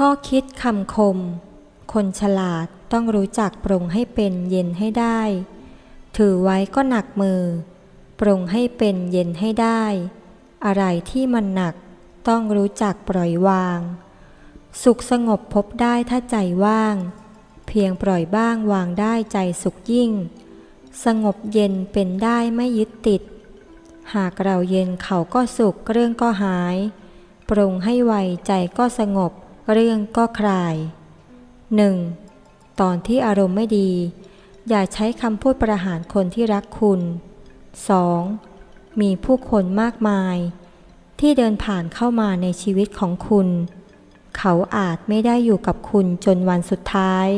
ข้อคิดคำคม คนฉลาดต้องรู้จักปรงให้เป็นเย็นให้ได้ ถือไว้ก็หนักมือ ปรงให้เป็นเย็นให้ได้ อะไรที่มันหนัก ต้องรู้จักปล่อยวาง สุขสงบพบได้ถ้าใจว่าง เพียงปล่อยบ้างวางได้ใจสุขยิ่ง สงบเย็นเป็นได้ไม่ยึดติด หากเราเย็นเขาก็สุขเรื่องก็หาย ปรุงให้ไวใจก็สงบเรื่องก็คลาย 1. ตอนที่อารมณ์ไม่ดี อย่าใช้คำพูดประหารคนที่รักคุณ 2. มีผู้คนมากมาย ที่เดินผ่านเข้ามาในชีวิตของคุณ เขาอาจไม่ได้อยู่กับคุณจนวันสุดท้าย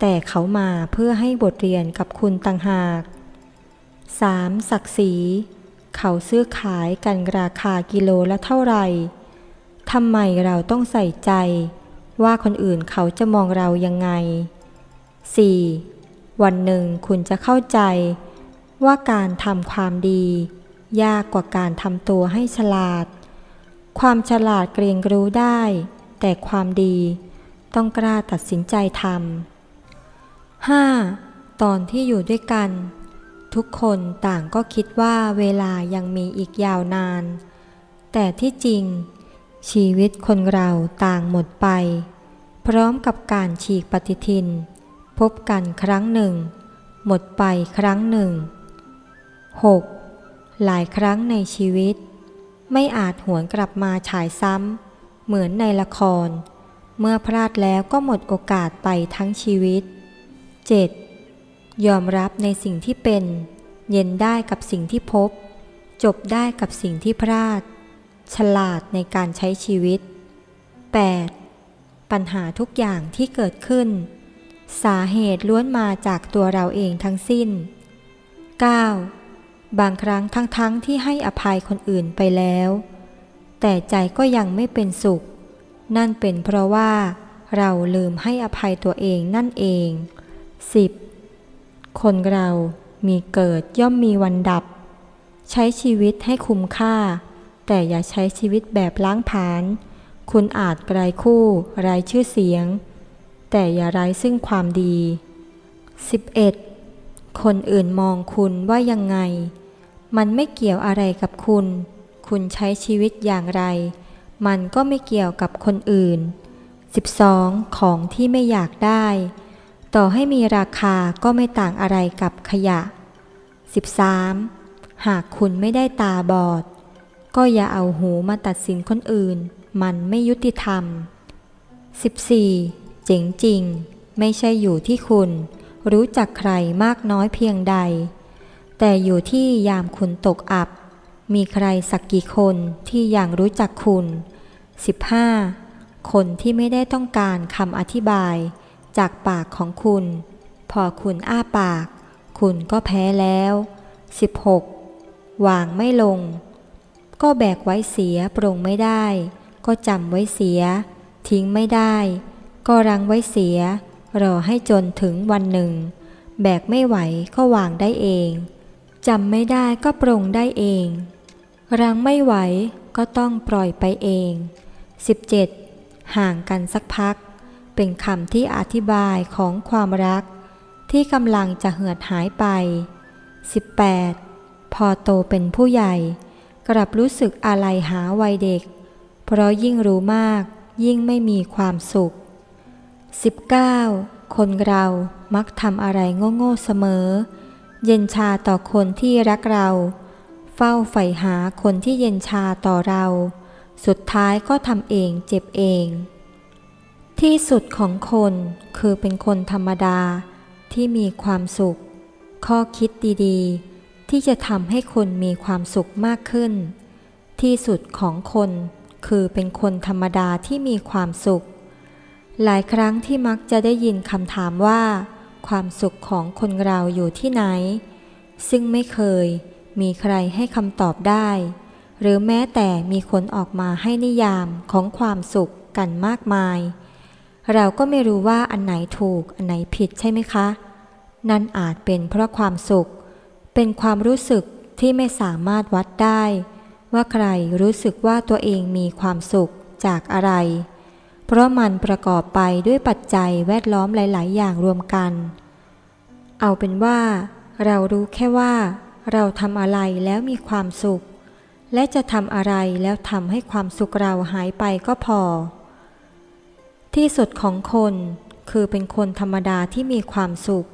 แต่เขามาเพื่อให้บทเรียนกับคุณต่างหาก 3. ศักดิ์ศรี เขาซื้อขายกันราคากิโลละเท่าไหร่ทำไมเราต้องใส่ใจ ว่าคนอื่นเขาจะมองเรายังไง 4. วันหนึ่งคุณจะเข้าใจว่าการทำความดี ยากกว่าการทำตัวให้ฉลาด ความฉลาดเกรียงรู้ได้ แต่ความดีต้องกล้าตัดสินใจทำ 5. ตอนที่อยู่ด้วยกัน ทุกคนต่างก็คิดว่าเวลายังมีอีกยาวนาน แต่ที่จริง ชีวิตคนเราต่างหมดไป พร้อมกับการฉีกปฏิทิน พบกันครั้งหนึ่ง หมดไปครั้งหนึ่ง 6. หลายครั้งในชีวิต ไม่อาจหวนกลับมาฉายซ้ำ เหมือนในละคร เมื่อพลาดแล้วก็หมดโอกาสไปทั้งชีวิต 7. ยอมรับในสิ่งที่เป็น เย็นได้กับสิ่งที่พบ จบได้กับสิ่งที่พลาด ฉลาดในการใช้ชีวิต 8. ปัญหาทุกอย่างที่เกิดขึ้น สาเหตุล้วนมาจากตัวเราเองทั้งสิ้น 9. บางครั้งทั้งๆทที่ให้อภัยคนอื่นไปแล้ว แต่ใจก็ยังไม่เป็นสุข นั่นเป็นเพราะว่าเราลืมให้อภัยตัวเองนั่นเอง 10. คนเรามีเกิดย่อมมีวันดับ ใช้ชีวิตให้คุ้มค่า แต่อย่าใช้ชีวิตแบบล้างผาญคุณอาจไกลคู่ไร้ชื่อเสียง แต่อย่าไร้ซึ่งความดี 11. คนอื่นมองคุณว่ายังไง มันไม่เกี่ยวอะไรกับคุณ คุณใช้ชีวิตอย่างไร มันก็ไม่เกี่ยวกับคนอื่น 12. ของที่ไม่อยากได้ ต่อให้มีราคาก็ไม่ต่างอะไรกับขยะ 13. หากคุณไม่ได้ตาบอด ก็อย่าเอาหูมาตัดสินคนอื่น มันไม่ยุติธรรม 14. เจ๋งจริง ไม่ใช่อยู่ที่คุณ รู้จักใครมากน้อยเพียงใด แต่อยู่ที่ยามคุณตกอับ มีใครสักกี่คนที่ยังรู้จักคุณ 15. คนที่ไม่ได้ต้องการคำอธิบาย จากปากของคุณ พอคุณอ้าปาก คุณก็แพ้แล้ว 16. วางไม่ลง ก็แบกไว้เสียปรงไม่ได้ ก็จำไว้เสีย ทิ้งไม่ได้ ก็รังไว้เสีย รอให้จนถึงวันหนึ่ง แบกไม่ไหวก็วางได้เอง จำไม่ได้ก็ปรงได้เอง รังไม่ไหวก็ต้องปล่อยไปเอง 17. ห่างกันสักพัก เป็นคำที่อธิบายของความรัก ที่กำลังจะเหือดหายไป 18. พอโตเป็นผู้ใหญ่ กลับรู้สึกอะไรหาวัยเด็ก เพราะยิ่งรู้มากยิ่งไม่มีความสุข 19. คนเรามักทำอะไรโง่ๆเสมอ เย็นชาต่อคนที่รักเรา เฝ้าใฝ่หาคนที่เย็นชาต่อเรา สุดท้ายก็ทำเองเจ็บเอง ที่สุดของคนคือเป็นคนธรรมดาที่มีความสุข ข้อคิดดีๆ ที่จะทำให้คนมีความสุขมากขึ้น ที่สุดของคนคือเป็นคนธรรมดาที่มีความสุข หลายครั้งที่มักจะได้ยินคำถามว่า ความสุขของคนเราอยู่ที่ไหน ซึ่งไม่เคยมีใครให้คำตอบได้ หรือแม้แต่มีคนออกมาให้นิยามของความสุขกันมากมาย เราก็ไม่รู้ว่าอันไหนถูกอันไหนผิดใช่ไหมคะ นั่นอาจเป็นเพราะความสุข เป็นความรู้สึกที่ไม่สามารถวัดได้ ว่าใครรู้สึกว่าตัวเองมีความสุขจากอะไร เพราะมันประกอบไปด้วยปัจจัยแวดล้อมหลาย ๆ อย่างรวมกัน เอาเป็นว่า เรารู้แค่ว่า เราทำอะไรแล้วมีความสุข และจะทำอะไรแล้วทำให้ความสุขเราหายไปก็พอ ที่สุดของคนคือเป็นคนธรรมดาที่มีความสุข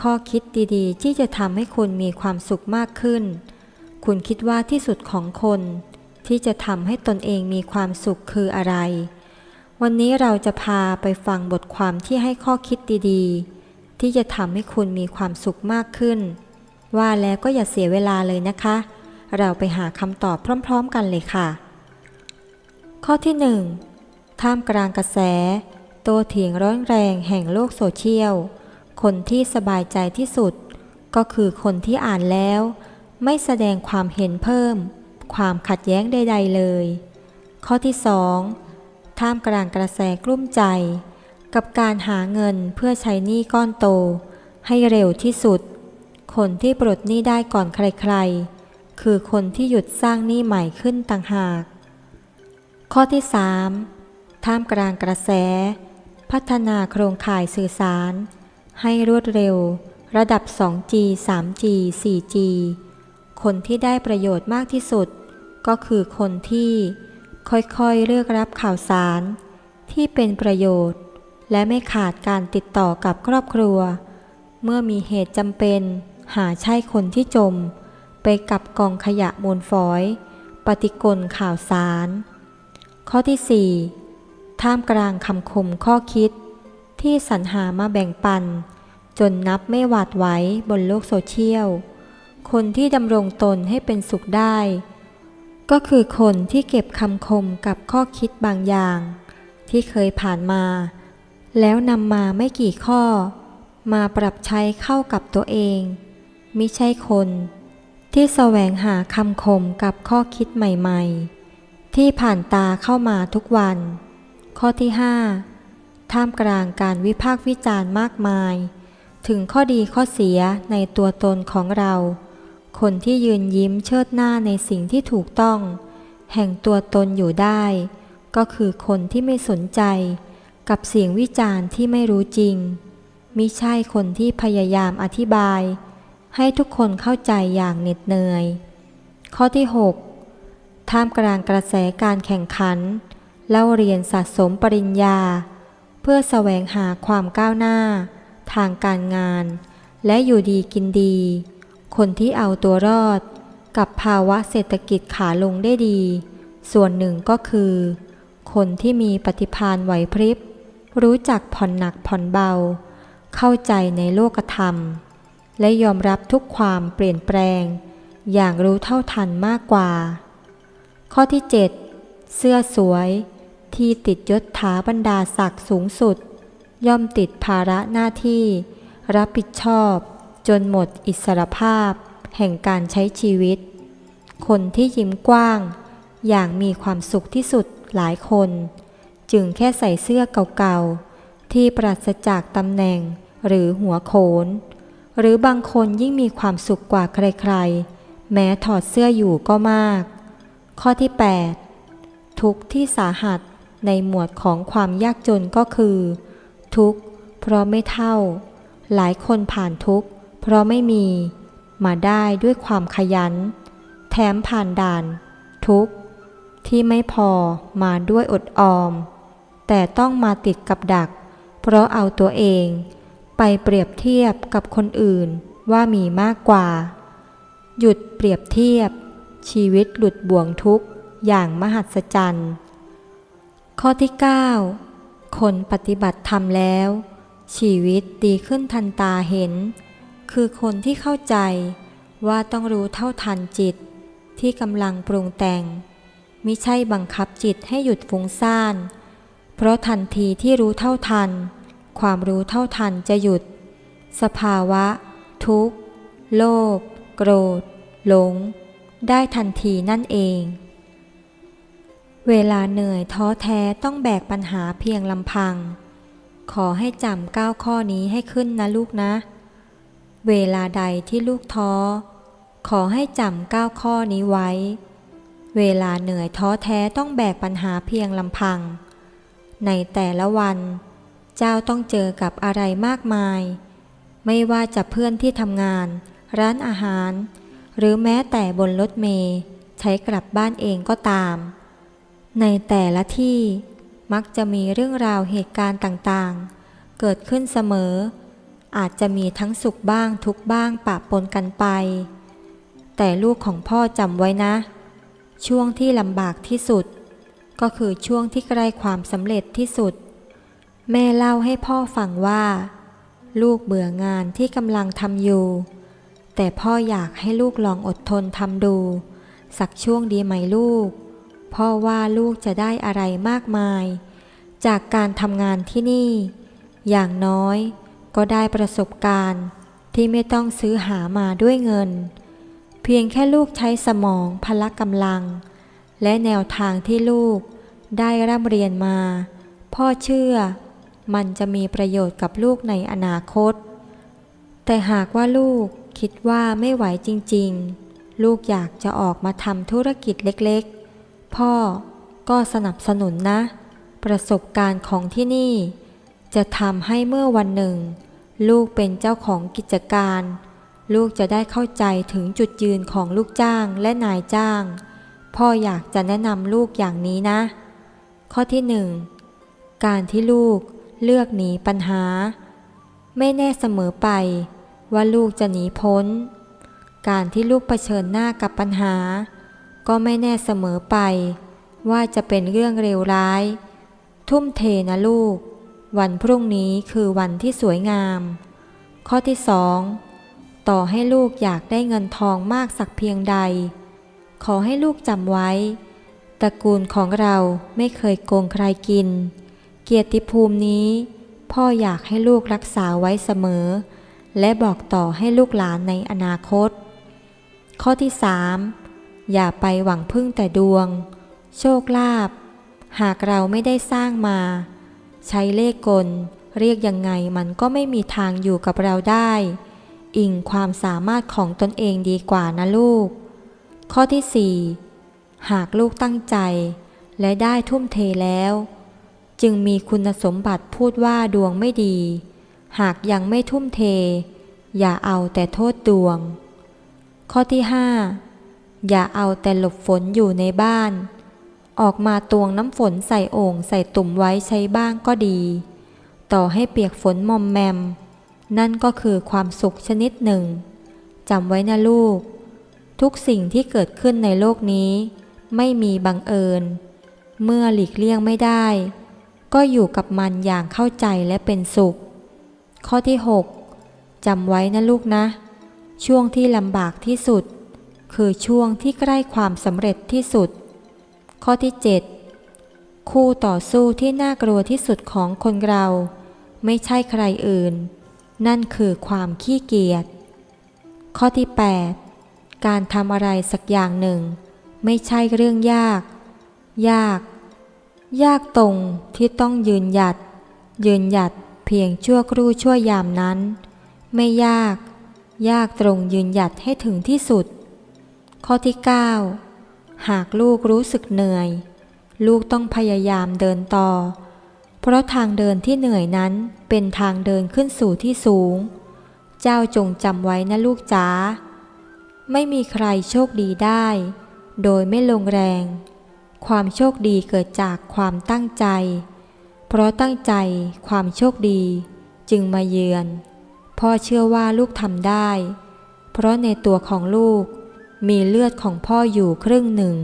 ข้อคิดดีๆ ที่จะทำให้คุณมีความสุขมากขึ้น คุณคิดว่าที่สุดของคน ที่จะทำให้ตนเองมีความสุขคืออะไร วันนี้เราจะพาไปฟังบทความที่ให้ข้อคิดดีๆ ที่จะทำให้คุณมีความสุขมากขึ้น ว่าแล้วก็อย่าเสียเวลาเลยนะคะ เราไปหาคำตอบพร้อม ๆ กันเลยค่ะ ข้อที่หนึ่งท่ามกลางกระแส โตเถียงร้อนแรงแห่งโลกโซเชียล คนที่สบายใจที่สุด ก็คือคนที่อ่านแล้ว ไม่แสดงความเห็นเพิ่ม ความขัดแย้งใด ๆ เลย ข้อที่สอง ท่ามกลางกระแสกลุ้มใจ กับการหาเงินเพื่อใช้หนี้ก้อนโต ให้เร็วที่สุด คนที่ปลดหนี้ได้ก่อนใครๆ คือคนที่หยุดสร้างหนี้ใหม่ขึ้นต่างหาก ข้อที่ 3. ท่ามกลางกระแส พัฒนาโครงข่ายสื่อสาร ให้รวดเร็ว ระดับ 2G 3G 4G คนที่ได้ประโยชน์มากที่สุด ก็คือคนที่ ค่อยๆเลือกรับข่าวสารที่เป็นประโยชน์ และไม่ขาดการติดต่อกับครอบครัว เมื่อมีเหตุจำเป็น หาใช่คนที่จม ไปกับกองขยะมูลฝอย ปฏิกลข่าวสาร ข้อที่ 4 ท่ามกลางคำคมข้อคิด ที่สรรหามาแบ่งปัน จนนับไม่หวาดไหวบนโลกโซเชียล คนที่ดำรงตนให้เป็นสุขได้ ก็คือคนที่เก็บคำคมกับข้อคิดบางอย่าง ที่เคยผ่านมา แล้วนำมาไม่กี่ข้อ มาปรับใช้เข้ากับตัวเองมิใช่คน ที่แสวงหาคำคมกับข้อคิดใหม่ๆ ที่ผ่านตาเข้ามาทุกวัน ข้อที่ 5 ท่ามกลางการวิพากษ์วิจารณ์มากมาย ถึงข้อดีข้อเสียในตัวตนของเรา คนที่ยืนยิ้มเชิดหน้าในสิ่งที่ถูกต้อง แห่งตัวตนอยู่ได้ ก็คือคนที่ไม่สนใจ กับเสียงวิจารณ์ที่ไม่รู้จริงมิใช่คนที่พยายามอธิบาย ให้ทุกคนเข้าใจอย่างเหน็ดเหนื่อย ข้อที่ 6 ท่ามกลางกระแสการแข่งขันเล่าเรียนสะสมปริญญา เพื่อแสวงหาความก้าวหน้า ทางการงาน และอยู่ดีกินดี คนที่เอาตัวรอด กับภาวะเศรษฐกิจขาลงได้ดี ส่วนหนึ่งก็คือ คนที่มีปฏิภาณไหวพริบ รู้จักผ่อนหนักผ่อนเบา เข้าใจในโลกธรรม และยอมรับทุกความเปลี่ยนแปลง อย่างรู้เท่าทันมากกว่า ข้อที่ 7 เสื้อสวย ที่ติดยศถาบรรดาศักดิ์สูงสุด ย่อมติดภาระหน้าที่ รับผิดชอบ จนหมดอิสรภาพ แห่งการใช้ชีวิต คนที่ยิ้มกว้าง อย่างมีความสุขที่สุดหลายคน จึงแค่ใส่เสื้อเก่าๆ ที่ปราศจากตำแหน่งหรือหัวโขน หรือบางคนยิ่งมีความสุขกว่าใครๆ แม้ถอดเสื้ออยู่ก็มาก ข้อที่ 8 ทุกที่สาหัสในหมวดของความยากจนก็คือ ทุกเพราะไม่เท่า หลายคนผ่านทุกข เพราะไม่มีมาได้ด้วยความขยัน แถมผ่านด่าน ทุกข์ที่ไม่พอมาด้วยอดออม แต่ต้องมาติดกับดัก เพราะเอาตัวเอง ไปเปรียบเทียบกับคนอื่นว่ามีมากกว่า หยุดเปรียบเทียบ ชีวิตหลุดบ่วงทุกข์อย่างมหัศจรรย์ ข้อที่ 9 คนปฏิบัติธรรมแล้ว ชีวิตดีขึ้นทันตาเห็น คือคนที่เข้าใจว่าต้องรู้เท่าทันจิตที่กำลังปรุงแต่ง มิใช่บังคับจิตให้หยุดฟุ้งซ่าน เพราะทันทีที่รู้เท่าทัน ความรู้เท่าทันจะหยุด สภาวะ ทุกข์ โลภโกรธ หลง ได้ทันทีนั่นเอง เวลาเหนื่อยท้อแท้ต้องแบกปัญหาเพียงลำพัง ขอให้จำก้าข้อนี้ให้ขึ้นนะลูกนะ เวลาใดที่ลูกท้อ ขอให้จำก้าข้อนี้ไว้ เวลาเหนื่อยท้อแท้ต้องแบกปัญหาเพียงลำพัง ในแต่ละวัน เจ้าต้องเจอกับอะไรมากมาย ไม่ว่าจะเพื่อนที่ทำงาน ร้านอาหาร หรือแม้แต่บนรถเมล์ใช้กลับบ้านเองก็ตาม ในแต่ละที่มักจะมีเรื่องราวเหตุการณ์ต่างๆ เกิดขึ้นเสมอ อาจจะมีทั้งสุขบ้างทุกบ้างปะปนกันไป แต่ลูกของพ่อจำไว้นะ ช่วงที่ลำบากที่สุด ก็คือช่วงที่ใกล้ความสำเร็จที่สุด แม่เล่าให้พ่อฟังว่า ลูกเบื่องานที่กำลังทำอยู่ แต่พ่ออยากให้ลูกลองอดทนทำดู สักช่วงดีไหมลูก พ่อว่าลูกจะได้อะไรมากมาย จากการทำงานที่นี่ อย่างน้อย ก็ได้ประสบการณ์ที่ไม่ต้องซื้อหามาด้วยเงิน เพียงแค่ลูกใช้สมองพละกำลัง และแนวทางที่ลูกได้ร่ำเรียนมา พ่อเชื่อ มันจะมีประโยชน์กับลูกในอนาคต แต่หากว่าลูกคิดว่าไม่ไหวจริงๆ ลูกอยากจะออกมาทำธุรกิจเล็กๆ พ่อก็สนับสนุนนะ ประสบการณ์ของที่นี่ จะทำให้เมื่อวันหนึ่ง ลูกเป็นเจ้าของกิจการ ลูกจะได้เข้าใจถึงจุดยืนของลูกจ้างและนายจ้าง พ่ออยากจะแนะนำลูกอย่างนี้นะ ข้อที่หนึ่งการที่ลูกเลือกหนีปัญหา ไม่แน่เสมอไป ว่าลูกจะหนีพ้น การที่ลูกเผชิญหน้ากับปัญหา ก็ไม่แน่เสมอไป ว่าจะเป็นเรื่องเลวร้าย ทุ่มเทนะลูก วันพรุ่งนี้คือวันที่สวยงาม ข้อที่สองต่อให้ลูกอยากได้เงินทองมากสักเพียงใด ขอให้ลูกจำไว้ ตระกูลของเราไม่เคยโกงใครกิน เกียรติภูมินี้ พ่ออยากให้ลูกรักษาไว้เสมอ และบอกต่อให้ลูกหลานในอนาคต ข้อที่สามอย่าไปหวังพึ่งแต่ดวง โชคลาภหากเราไม่ได้สร้างมา ใช้เลขกล เรียกยังไงมันก็ไม่มีทางอยู่กับเราได้ อิงความสามารถของตนเองดีกว่านะลูก ข้อที่สี่หากลูกตั้งใจ และได้ทุ่มเทแล้ว จึงมีคุณสมบัติพูดว่าดวงไม่ดี หากยังไม่ทุ่มเท อย่าเอาแต่โทษดวง ข้อที่ห้าอย่าเอาแต่หลบฝนอยู่ในบ้าน ออกมาตวงน้ำฝนใส่โอ่งใส่ตุ่มไว้ใช้บ้างก็ดี ต่อให้เปียกฝนมอมแมม นั่นก็คือความสุขชนิดหนึ่งจำไว้นะลูก ทุกสิ่งที่เกิดขึ้นในโลกนี้ ไม่มีบังเอิญ เมื่อหลีกเลี่ยงไม่ได้ ก็อยู่กับมันอย่างเข้าใจและเป็นสุข ข้อที่ 6จำไว้นะลูกนะ ช่วงที่ลำบากที่สุด คือช่วงที่ใกล้ความสำเร็จที่สุด ข้อที่ 7 คู่ต่อสู้ที่น่ากลัวที่สุดของคนเรา ไม่ใช่ใครอื่น นั่นคือความขี้เกียจ ข้อที่ 8 การทำอะไรสักอย่างหนึ่ง ไม่ใช่เรื่องยาก ยาก ยากตรงที่ต้องยืนหยัด ยืนหยัดเพียงชั่วครู่ชั่วยามนั้น ไม่ยาก ยากตรงยืนหยัดให้ถึงที่สุด ข้อที่ 9 หากลูกรู้สึกเหนื่อย ลูกต้องพยายามเดินต่อ เพราะทางเดินที่เหนื่อยนั้นเป็นทางเดินขึ้นสู่ที่สูง เจ้าจงจำไว้นะลูกจ๋าไม่มีใครโชคดีได้ โดยไม่ลงแรง ความโชคดีเกิดจากความตั้งใจ เพราะตั้งใจความโชคดีจึงมาเยือน พ่อเชื่อว่าลูกทำได้ เพราะในตัวของลูก มีเลือดของพ่ออยู่ครึ่งหนึ่ง